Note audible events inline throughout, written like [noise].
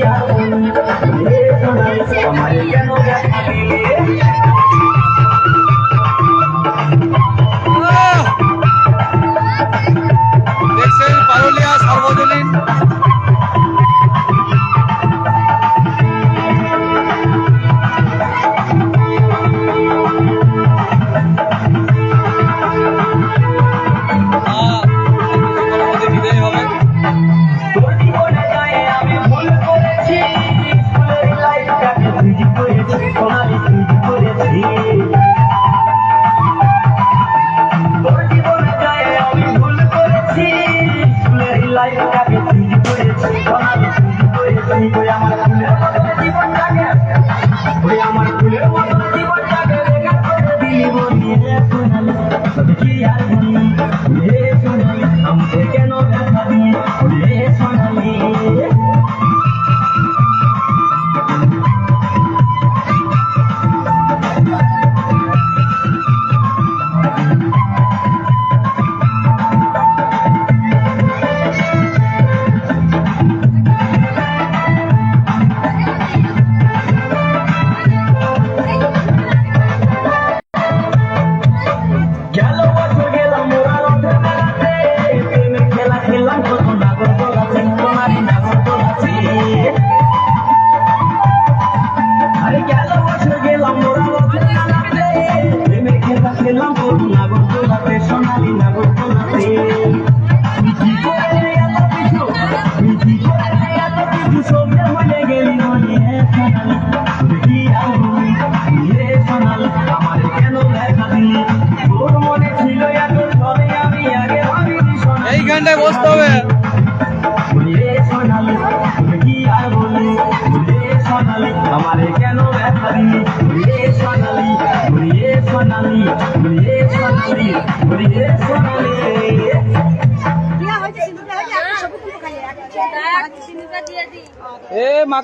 दिया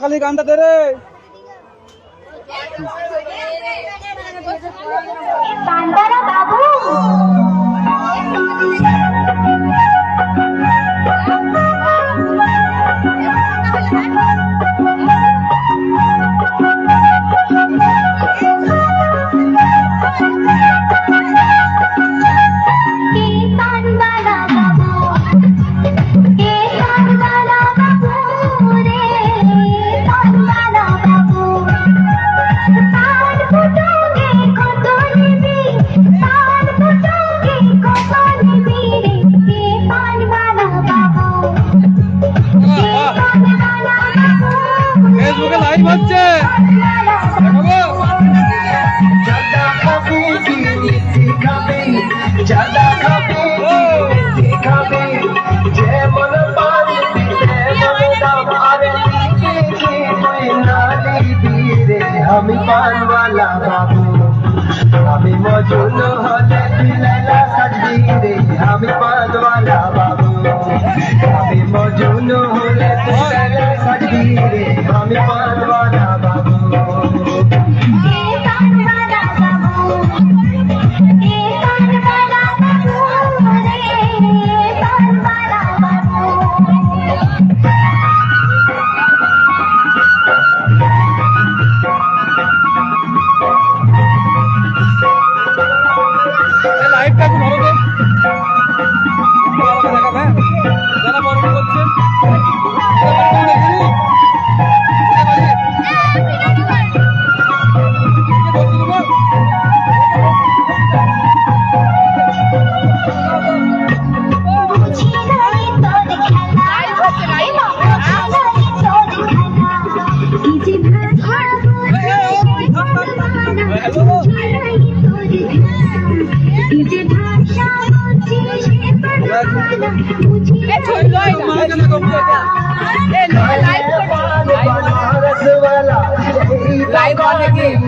খালি গানটা দে রে বাবু। বাবা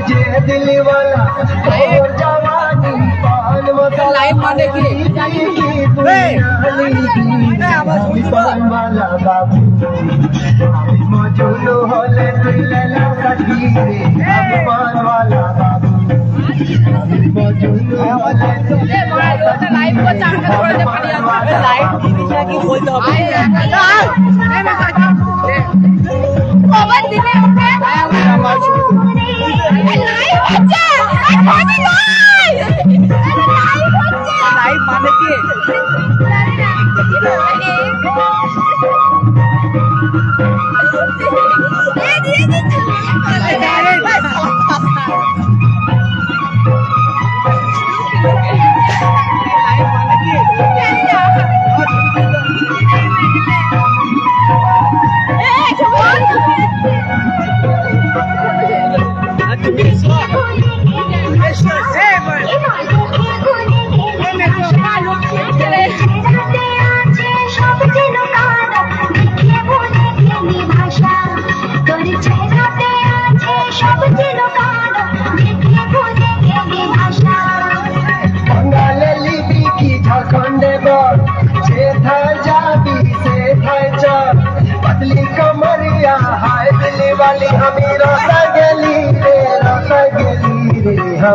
যে দিলওয়ালা তোর জওয়ানি পান দিলে ওকে লাইভ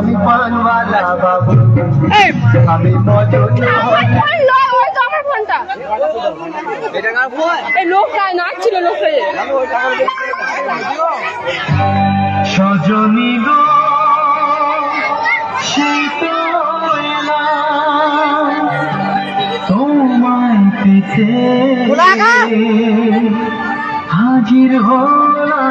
আমি পানওয়ালা বাবু। আমি লোকটা লোকটা সজনী গো সেই তোমায় পেতে হাজির হলা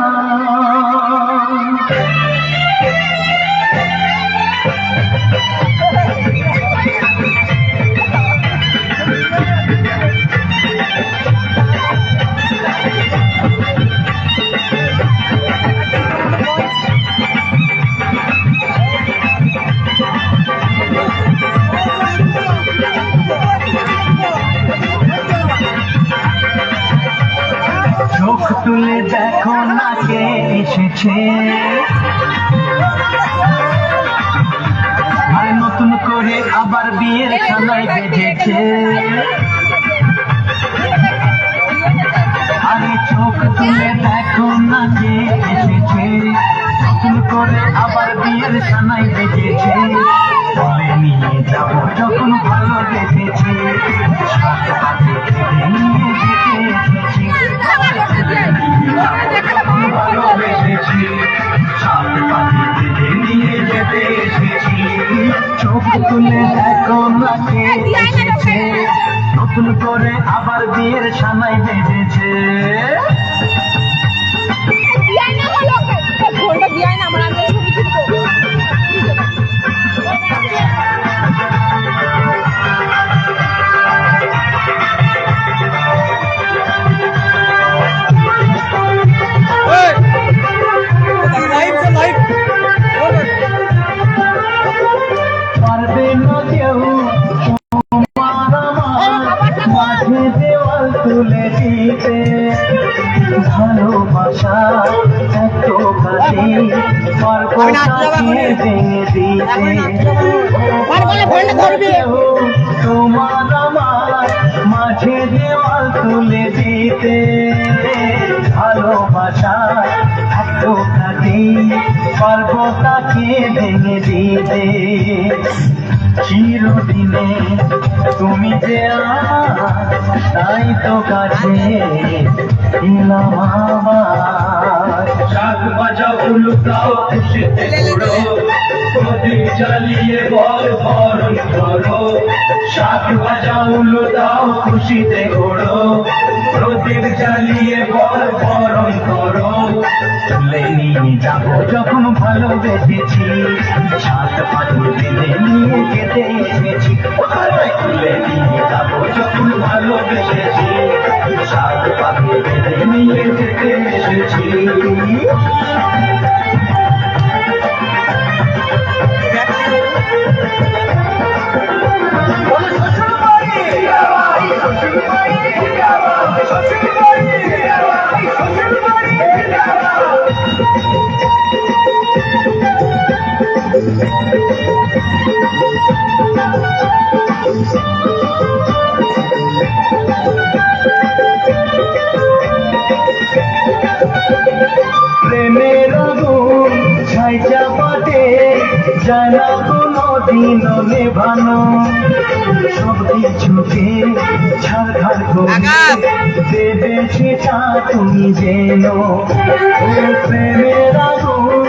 আর নতুন করে আবার বিয়ের খানায় বেজেছে আরে চোখ তুলে দেখো না কে এসেছে। নতুন করে আবার বিয়ের খানায় বলে নিয়ে যাব যখন ভালো বেজেছে সানাই বেঁধেছে তাকে ভেঙে দিতে চিরদিনে তুমি যে আমার তাই তো কাছে এলাম আবার। শাক বাজাও উল্টাও খুশিতে উড়ো। প্রদীপ জ্বালিয়ে বল বরণ করো। শাক বাজাও দাও খুশিতে ওড়ো প্রদীপ জ্বালিয়ে বল বরণ করো। তুলে যখন ভালোবেসেছি। সাত পাখি বেঁধে নিয়ে যেতে যায় না কোনো দিন নেভানো। সব কিছুকে ছাড়খাড় করে দেবে সেটা তুমি যেন প্রেমের আগুন।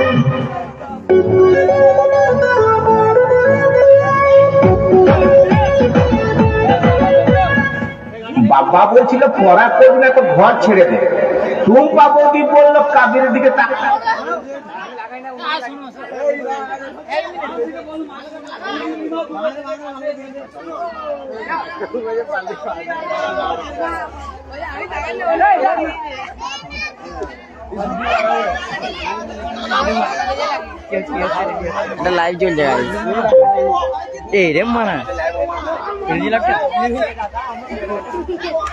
বাবা বলছিল পড়া করবি না তো ঘর ছেড়ে দে। টুম্পা বৌদি বলল কাবির দিকে তাকা। এটা লাইভ চলছে এই রে মানা।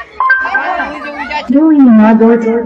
[laughs] Doing my God.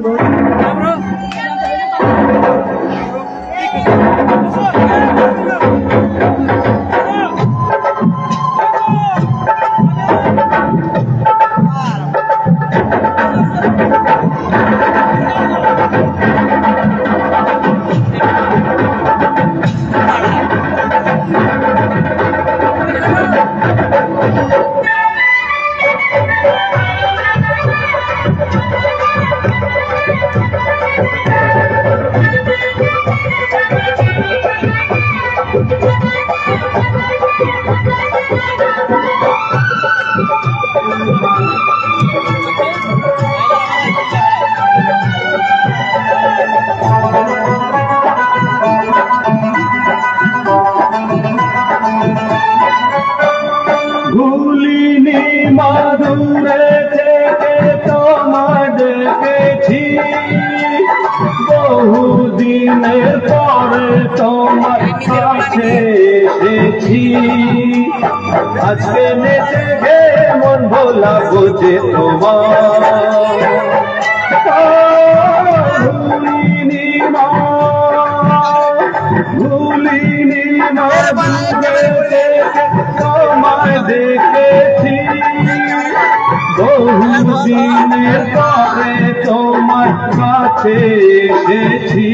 কাছে এসেছি।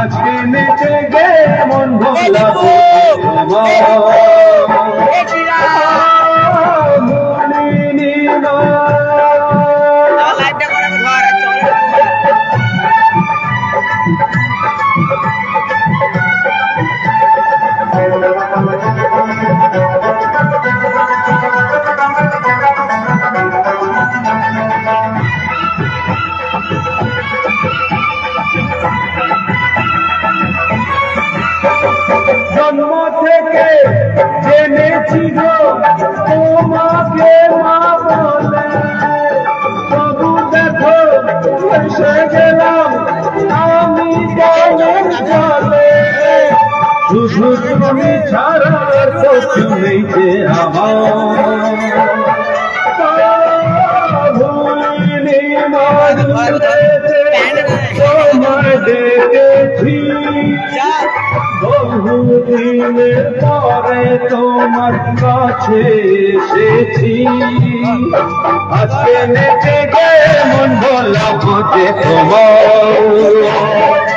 আজকে নেচে গে মন ভোলা ভুলিনি ডেকেছি বহুদিনের পরে তোমার কাছে এসেছি আজকে নেচে গে মন ভোলা বোঝে তোমার।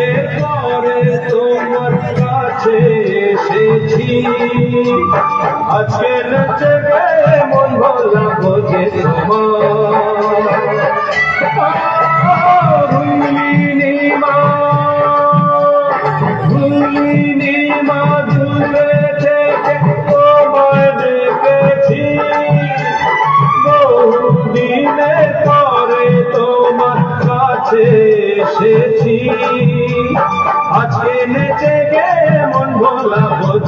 পরে পরে তোমার কাছে এসেছি। আজকে নাচবে মন ভোলা বোঝেছে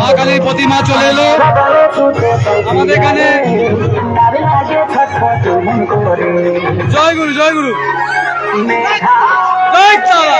মা কালীর প্রতিমা চলে এলো। আমাদের এখানে জয় গুরু জয় গুরু। জয় তারা।